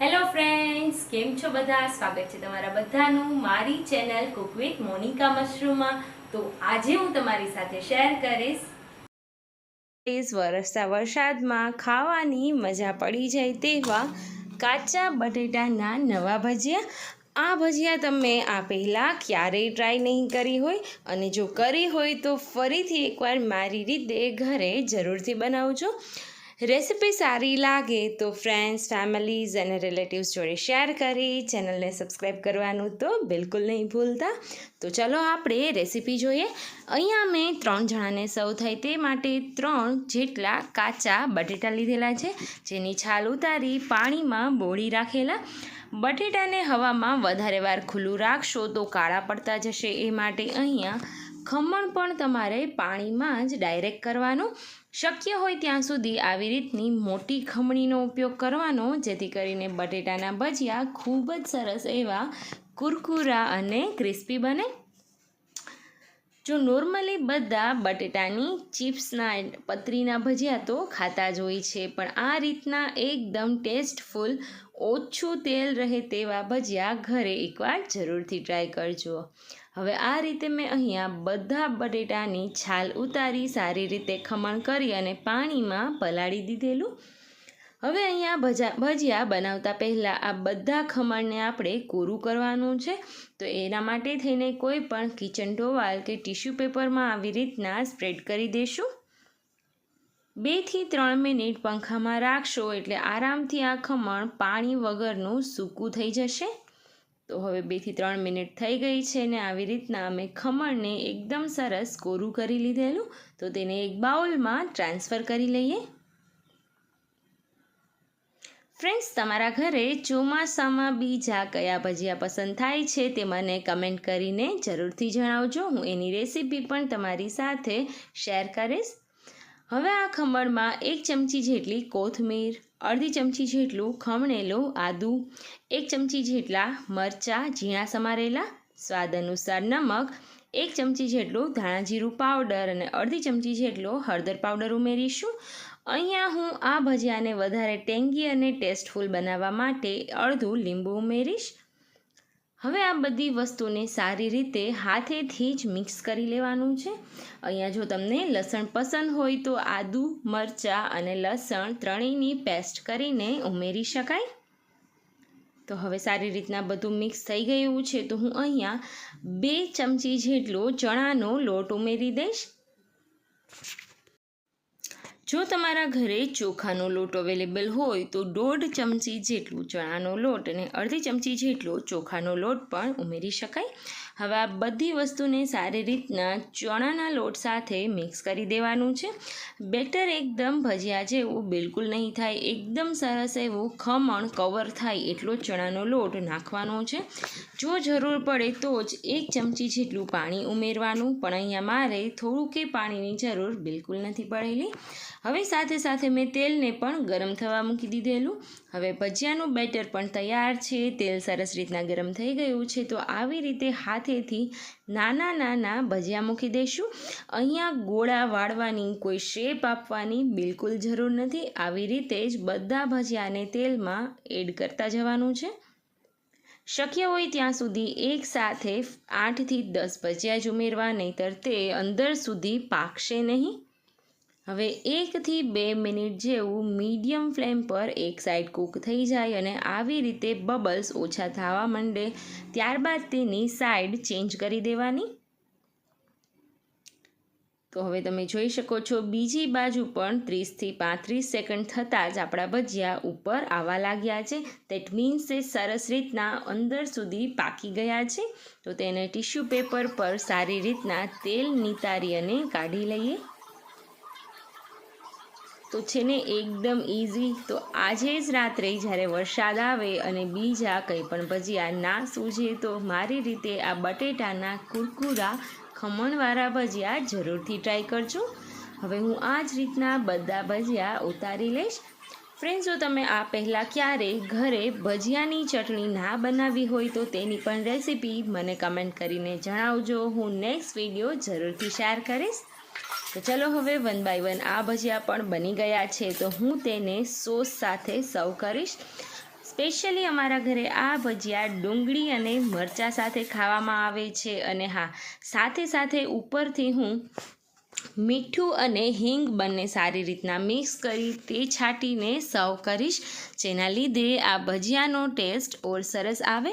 Hello friends કેમ છો બધા? સ્વાગત છે તમારા બધાનું મારી ચેનલ કુક વિથ મોનિકા મશરૂમમાં તો આજે હું તમારી સાથે શેર કરીશ. તેજ વરસતા વરસાદમાં ખાવાની મજા પડી જાય તેવા કાચા બટેટાના નવા ભજીયા. આ ભજીયા તમે આ પહેલાં ક્યારેય ટ્રાય નહીં કરી હોય અને જો કરી હોય તો ફરીથી એકવાર મારી રીતે ઘરે જરૂરથી બનાવજો. રેસિપી સારી લાગે તો ફ્રેન્ડ્સ ફેમિલીઝ અને રિલેટિવ્સ જોડે શેર કરી ચેનલને સબસ્ક્રાઈબ કરવાનું તો બિલકુલ નહીં ભૂલતા. તો ચલો આપણે રેસિપી જોઈએ. અહીંયા મેં ત્રણ જણાને સૌ થાય તે માટે ત્રણ જેટલા કાચા બટેટા લીધેલા છે, જેની છાલ ઉતારી પાણીમાં બોળી રાખેલા. બટેટાને હવામાં વધારે વાર ખુલ્લું રાખશો તો કાળા પડતા જશે. એ માટે અહીંયા ખમણ પણ તમારે પાણીમાં જ ડાયરેક્ટ કરવાનું. શક્ય હોય ત્યાં સુધી આવી રીતની મોટી ખમણીનો ઉપયોગ કરવાનો, જેથી કરીને બટેટાના ભજીયા ખૂબ જ સરસ એવા કુરકુરા અને ક્રિસ્પી બને. જો નોર્મલી બધા બટેટાની ચિપ્સના પતરીના ભજીયા તો ખાતા જ હોય છે, પણ આ રીતના એકદમ ટેસ્ટફુલ ઓછું તેલ રહે તેવા ભજીયા ઘરે એકવાર જરૂરથી ટ્રાય કરજો. હવે આ રીતે મેં અહીંયા બધા બટેટાની છાલ ઉતારી, સારી રીતે ખમણ કરી અને પાણીમાં પલાળી દીધેલું. હવે અહીંયા ભજા, ભજીયા બનાવતા પહેલાં આ બધા ખમણને આપણે કોરું કરવાનું છે. તો એના માટે થઈને કોઈ પણ કિચન ટોવાલ કે ટિશ્યુ પેપરમાં આવી રીતના સ્પ્રેડ કરી દઈશું બેથી ત્રણ મિનિટ પંખામાં રાખશો એટલે આરામથી આ ખમણ પાણી વગરનું સૂકું થઈ જશે. તો હવે બેથી ત્રણ મિનિટ થઈ ગઈ છે ને આવી રીતના અમે ખમણને એકદમ સરસ કોરું કરી લીધેલું. તો તેને એક બાઉલમાં ટ્રાન્સફર કરી લઈએ. ફ્રેન્ડ્સ તમારા ઘરે ચોમાસામાં બીજા કયા ભજીયા પસંદ થાય છે તે મને કમેન્ટ કરીને જરૂરથી જણાવજો. હું એની રેસીપી પણ તમારી સાથે શેર કરીશ. હવે આ ખમણમાં એક ચમચી જેટલી કોથમીર, અડધી ચમચી જેટલું ખમણેલું આદું, એક ચમચી જેટલા મરચાં, ઝીણા સમારેલા, સ્વાદ અનુસાર નમક, એક ચમચી જેટલું ધાણા જીરું પાવડર અને અડધી ચમચી જેટલો હળદર પાવડર ઉમેરીશું. અહીંયા હું આ ભજીયાને વધારે ટેંગી અને ટેસ્ટફુલ બનાવવા માટે અડધું લીંબુ ઉમેરીશ. હવે આ બધી વસ્તુને સારી રીતે હાથેથી જ મિક્સ કરી લેવાનું છે. અહીંયા જો તમને લસણ પસંદ હોય તો આદુ, મરચાં અને લસણ ત્રણેયની પેસ્ટ કરીને ઉમેરી શકાય. તો હવે સારી રીતના બધું મિક્સ થઈ ગયું છે તો હું અહીંયા બે ચમચી જેટલો ચણાનો લોટ ઉમેરી દઈશ. જો તમારા ઘરે ચોખાનો લોટ અવેલેબલ હોય તો દોઢ ચમચી જેટલું ચણાનો લોટ અને અડધી ચમચી જેટલો ચોખાનો લોટ પણ ઉમેરી શકાય. હવે આ બધી વસ્તુને સારી રીતના ચણાના લોટ સાથે મિક્સ કરી દેવાનું છે. બેટર એકદમ ભજીયા જેવું બિલકુલ નહીં થાય. એકદમ સરસ એવું ખમણ કવર થાય એટલો ચણાનો લોટ નાખવાનો છે. જો જરૂર પડે તો જ એક ચમચી જેટલું પાણી ઉમેરવાનું. પણ અહીંયા મારે થોડું કે પાણીની જરૂર બિલકુલ નથી પડેલી. હવે સાથે સાથે મેં તેલને પણ ગરમ થવા મૂકી દીધેલું. હવે ભજીયાનું બેટર પણ તૈયાર છે. તેલ સરસ રીતના ગરમ થઈ ગયું છે. તો આવી રીતે હાથેથી નાના નાના ભજીયા મૂકી દઈશું. અહીંયા ગોળા વાળવાની કોઈ શેપ આપવાની બિલકુલ જરૂર નથી. આવી રીતે જ બધા ભજીયાને તેલમાં એડ કરતા જવાનું છે. શક્ય હોય ત્યાં સુધી એક સાથે આઠથી દસ ભજીયા જ ઉમેરવા, નહીંતર તે અંદર સુધી પાકશે નહીં. હવે એકથી બે મિનિટ જેવું મીડિયમ ફ્લેમ પર એક સાઈડ કૂક થઈ જાય અને આવી રીતે બબલ્સ ઓછા થવા માંડે, ત્યારબાદ તેની સાઈડ ચેન્જ કરી દેવાની. તો હવે તમે જોઈ શકો છો, બીજી બાજુ પણ ત્રીસથી પાંત્રીસ સેકન્ડ થતાં જ આપણા ભજીયા ઉપર આવવા લાગ્યા છે. દેટ મીન્સ એ સરસ રીતના અંદર સુધી પાકી ગયા છે. તો તેને ટિશ્યુ પેપર પર સારી રીતના તેલ નિતારી અને કાઢી લઈએ. તો છે ને એકદમ ઇઝી તો આજે જ રાત્રે જ્યારે વરસાદ આવે અને બીજા કંઈ પણ ભજીયા ના સૂજે, તો મારી રીતે આ બટેટાના કુરકુરા ખમણવાળા ભજીયા જરૂરથી ટ્રાય કરજો. હવે હું આ જ રીતના બધા ભજીયા ઉતારી લઈશ. ફ્રેન્ડ જો તમે આ પહેલાં ક્યારે ઘરે ભજીયાની ચટણી ના બનાવી હોય, તો તેની પણ રેસીપી મને કમેન્ટ કરીને જણાવજો. હું નેક્સ્ટ વીડિયો જરૂરથી શેર કરીશ. તો ચલો હવે વન બાય વન આ ભજીયા પણ બની ગયા છે. તો હું તેને સોસ સાથે સર્વ કરીશ. સ્પેશિયલી અમારા ઘરે આ ભજીયા ડુંગળી અને મરચાં સાથે ખાવામાં આવે છે. અને હા, સાથે સાથે ઉપરથી હું મીઠું અને હિંગ બંને સારી રીતના મિક્સ કરી તે છાંટીને સર્વ કરીશ. જેના લીધે આ ભજીયાનો ટેસ્ટ ઓર સરસ આવે.